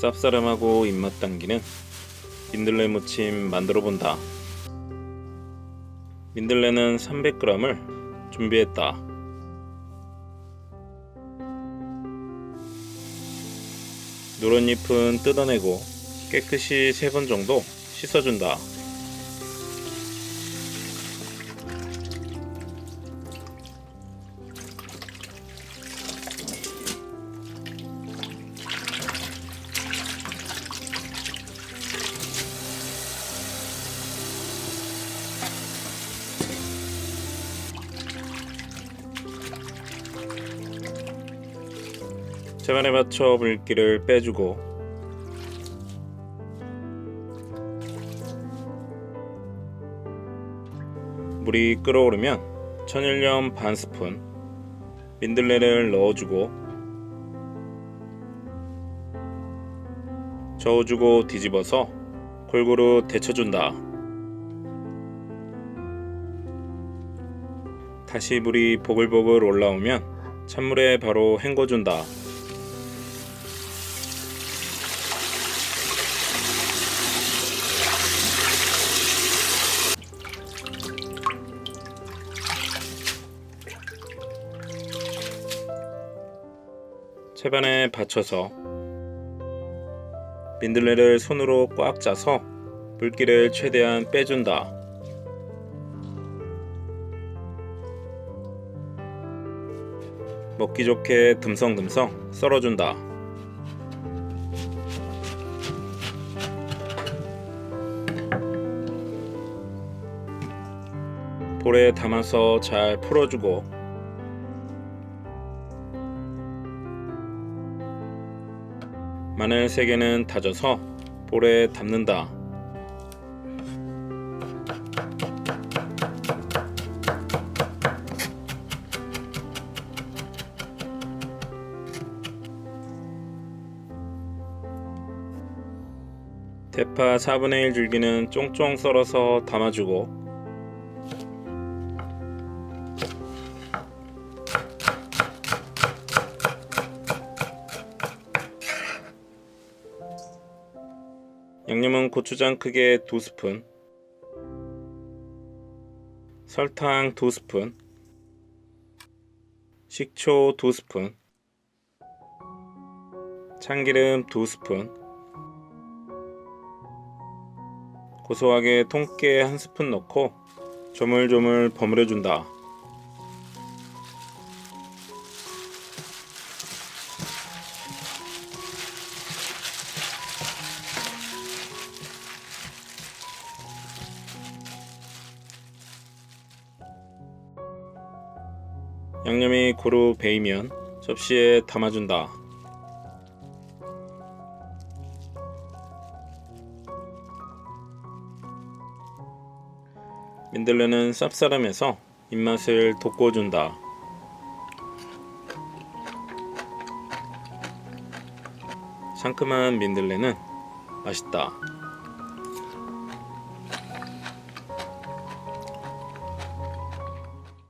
쌉싸름하고 입맛 당기는 민들레 무침 만들어 본다. 민들레는 300g을 준비했다. 노란 잎은 뜯어내고 깨끗이 3번 정도 씻어준다. 재반에 맞춰 물기를 빼주고 물이 끓어오르면 천일염 반 스푼 민들레를 넣어주고 저어주고 뒤집어서 골고루 데쳐준다. 다시 물이 보글보글 올라오면 찬물에 바로 헹궈준다. 채반에 받쳐서 민들레를 손으로 꽉 짜서 물기를 최대한 빼준다. 먹기 좋게 듬성듬성 썰어준다. 볼에 담아서 잘 풀어주고 마늘 3개는 다져서 볼에 담는다. 대파 4분의 1 줄기는 쫑쫑 썰어서 담아주고 양념은 고추장 크게 2스푼 설탕 2스푼 식초 2스푼 참기름 2스푼 고소하게 통깨 1스푼 넣고 조물조물 버무려 준다. 양념이 고루 배이면 접시에 담아준다. 민들레는 쌉싸름해서 입맛을 돋궈준다. 상큼한 민들레는 맛있다.